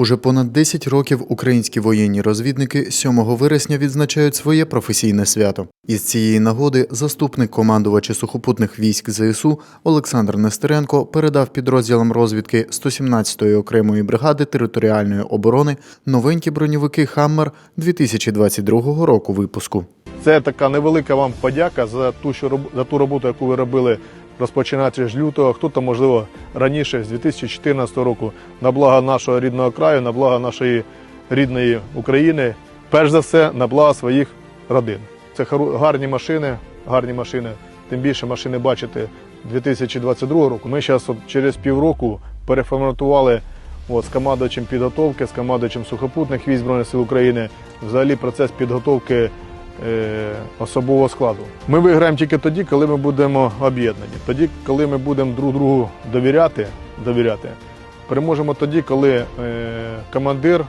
Уже понад 10 років українські воєнні розвідники 7 вересня відзначають своє професійне свято. Із цієї нагоди заступник командувача сухопутних військ ЗСУ Олександр Нестеренко передав підрозділам розвідки 117-ї окремої бригади територіальної оборони новенькі броньовики Хаммер 2022 року випуску. Це така невелика вам подяка за ту, що за ту роботу, яку ви робили розпочинаючи з лютого, хто-то, можливо, раніше, з 2014 року, на благо нашого рідного краю, на благо нашої рідної України, перш за все, на благо своїх родин. Це гарні машини, гарні машини. Тим більше машини бачите 2022 року. Ми зараз через півроку переформатували от, з командувачем підготовки, з командувачем сухопутних військ Збройних сил України. Взагалі процес підготовки особового складу. Ми виграємо тільки тоді, коли ми будемо об'єднані. Тоді, коли ми будемо друг другу довіряти, довіряти. Переможемо тоді, коли е, командир,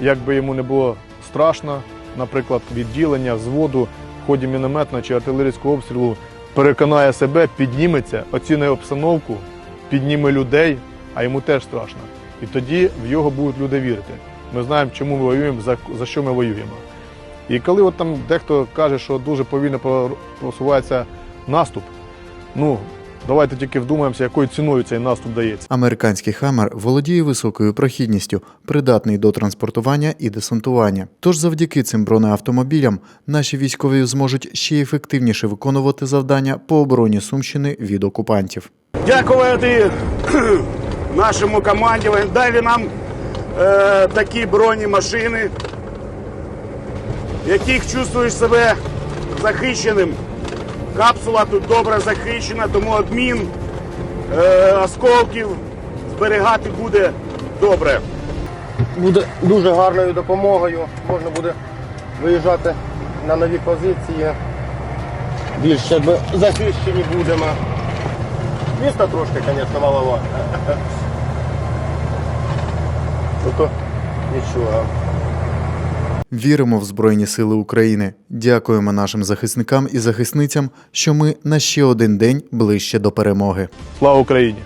як би йому не було страшно, наприклад, відділення, взводу в ході мінометного чи артилерійського обстрілу, переконає себе, підніметься, оцінить обстановку, підніме людей, а йому теж страшно. І тоді в його будуть люди вірити. Ми знаємо, чому ми воюємо, за що ми воюємо. І коли от там дехто каже, що дуже повільно просувається наступ, ну давайте тільки вдумаємося, якою ціною цей наступ дається. Американський Хаммер володіє високою прохідністю, придатний до транспортування і десантування. Тож завдяки цим бронеавтомобілям наші військові зможуть ще ефективніше виконувати завдання по обороні Сумщини від окупантів. дякувати нашому команді. Дали нам е, такі бронемашини, в яких чувствуєш себе захищеним. Капсула тут добре захищена, тому адмін е, осколків зберігати буде добре. буде дуже гарною допомогою. Можна буде виїжджати на нові позиції. Більш якби захищені будемо. Місто трошки, звісно, маловато. Ну то нічого. Віримо в Збройні Сили України. Дякуємо нашим захисникам і захисницям, що ми на ще один день ближче до перемоги. Слава Україні!